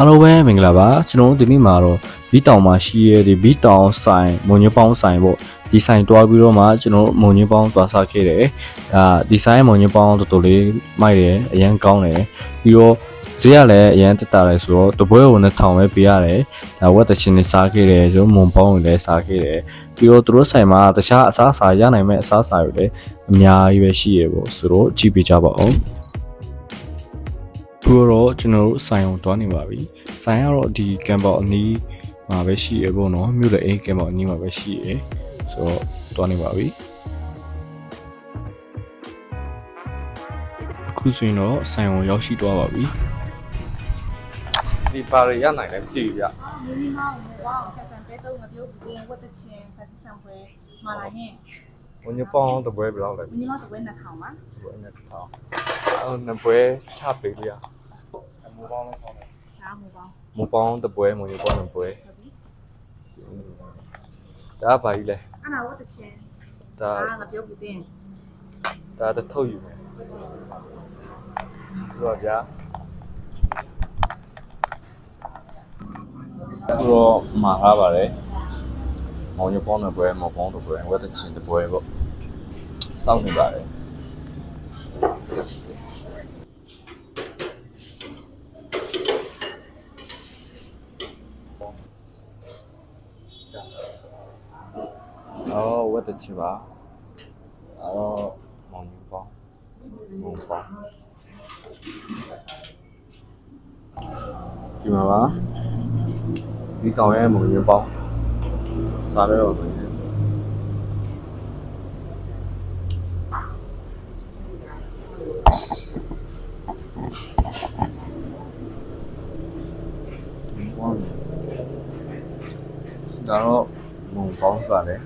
အားလုံးပဲမင်္ဂလာပါကျွန်တော်တို့ဒီနေ့မှာတော့ဘီတောင်မှာရှိရတဲ့ဘီတောင်ဆိုင်မုံညပေါင်းဆိုင်ပေါ့ဒီဆိုင်တွားပြီးတော့မှကျွန်တော်တို့မုံညပေါင်းတွားစားခဲ့တယ်ဒါဒီဆိုင်မုံညပေါင်းတော်တော်လေးမိုက်တယ်အရန်ကောင်းတယ်ပြီးတော့ဈေးကလည်းအရန်တက်တာတယ်ဆိုတော့တပွဲကို2000ပဲပေးရတယ်ဒါဝက်တချင်းနေစားခဲ့တယ်ကျွန်တော်မုံပေါင်းကိုလည်းစားခဲ့တယ်ပြီးတော့သူတို့ဆိုင်မှာတခြားအစားအစာရနိုင်မဲ့အစားအစာတွေလည်းအများကြီးပဲရှိရပေါ့ဆိုတော့ကြည့်ပေးကြပါဦး ခုတော့ကျွန်တော်တို့ဆိုင်အောင်တွားနေပါပြီ။ဆိုင်ကတော့ဒီကံပေါအနီးမှာပဲရှိရပေါ့နော်။မြို့လေအိမ်ကံပေါအနီးမှာပဲရှိရ။ဆိုတော့တွားနေပါပြီ။အခုဆိုရင်တော့ဆိုင်အောင်ရောက်ရှိသွားပါပြီဒီပါရရနိုင်လဲမသိဘူးဗျမင်းမောင်မောင်ချက်စံပဲတော့ငပြုတ်ဘူးဝတ်တချင်းစာချစံပွဲမာလာရင်။ဝန်ကြီးပေါင်းတပွဲဘယ်လောက်လဲမင်းမောင်တပွဲနှစ်ထောင်ပါ။ဘယ်နဲ့ထောင်း။အော်နပွဲချပေးပြရ။အမပေါင်းလုံးပေါင်းတယ် ဒါ မူပေါင်း။မပေါင်းတပွဲမဝန်ကြီးပေါင်းနပွဲဟုတ်ပြီ။ဒါကဘာကြီးလဲအနာဝတ်တချင်း။ဒါအာငပြုတ်ဘူးတင်ဒါတထုတ်ယူမယ်။ဆိုတော့ဗျာ။တော့မှာထားပါတယ်။မောင်ညပေါင်းနပွဲမောင်ပေါင်းတပွဲဝတ်တချင်တပွဲပေါ့။စောင့်နေပါတယ်။ တ်တချီပါအဲ့တော့မောင်ညူပေါ့မောင်ပေါ့ဒီမှာပါဒီတောင်ရဲ့မုံညူပေါ့စားရတော့မယ်ဒါတော့မုံပေါင်းပါတယ်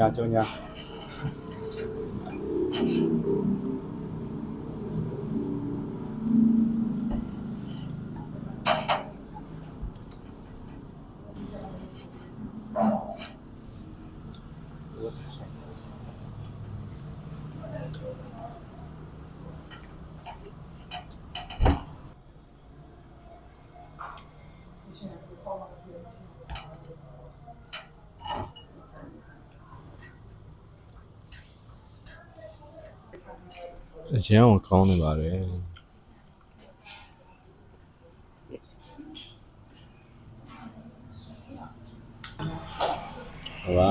ညာကျွညာ အရန်ကိုကောင်းနေပါတယ်ဟုတ်ပါ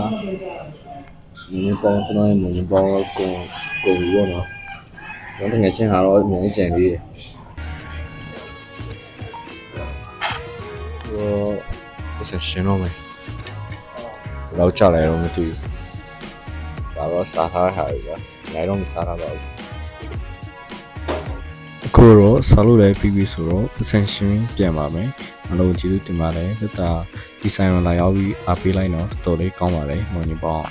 မင်းပေါင်းကျွန်တော်ရဲ့မင်းပေါင်းကိုကိုရောနော်ကျွန်တော်တကယ်ချင်းဟာတော့အများကြီးကြံသေးတယ်ဟိုအဆက်ရှင်တော့မယ်လောက်ချလိုက်တော့မသိဘူးဒါတော့စားထားတာပဲနိုင်တော့မစားထားပါဘူးအ ခုတော့စားလို့လည်းပြီးပြီဆိုတော့ essential ပြန်ပါမယ်အားလုံးကျေးဇူးတင်ပါတယ်သက်တာဒီဆိုင်မှာလာရောက်ပြီးအားပေးလိုက်တော့တော်တော်လေးကောင်းပါတယ်မုံညပေါင်း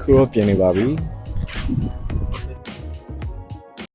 ခုတော့ပြင်နေပါပြီ